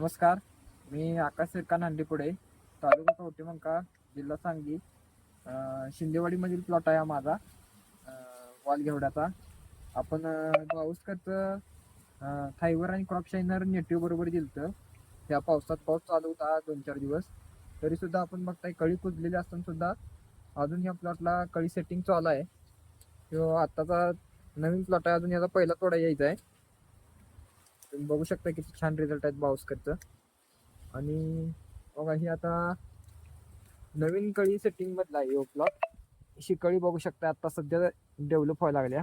नमस्कार मी आकाश सिरकान हंडीपुढे तालुका कवटेमंका जिल्हा सांगली. शिंदेवाडीमधील प्लॉट आहे हा माझा वालघेवड्याचा आपण पाऊसकरचं फायबर आणि क्रॉप शायनर नेटिव्ह बरोबर दिलतं त्या पावसात पाऊस चालू होता दोन चार दिवस. तरी सुद्धा आपण बघताय कळी कुजलेली असताना सुद्धा अजून या प्लॉटला कळी सेटिंग चालू आहे. किंवा आत्ताचा नवीन प्लॉट आहे अजून याचा पहिला तोडा यायचा आहे. तुम्ही बघू शकता किती छान रिझल्ट आहेत बाउस्करचं आणि बघा ही आता नवीन कळी सेटिंगमधला आहे आहे प्लॉट ही कळी बघू शकता आता सध्या डेव्हलप व्हायला लागल्या.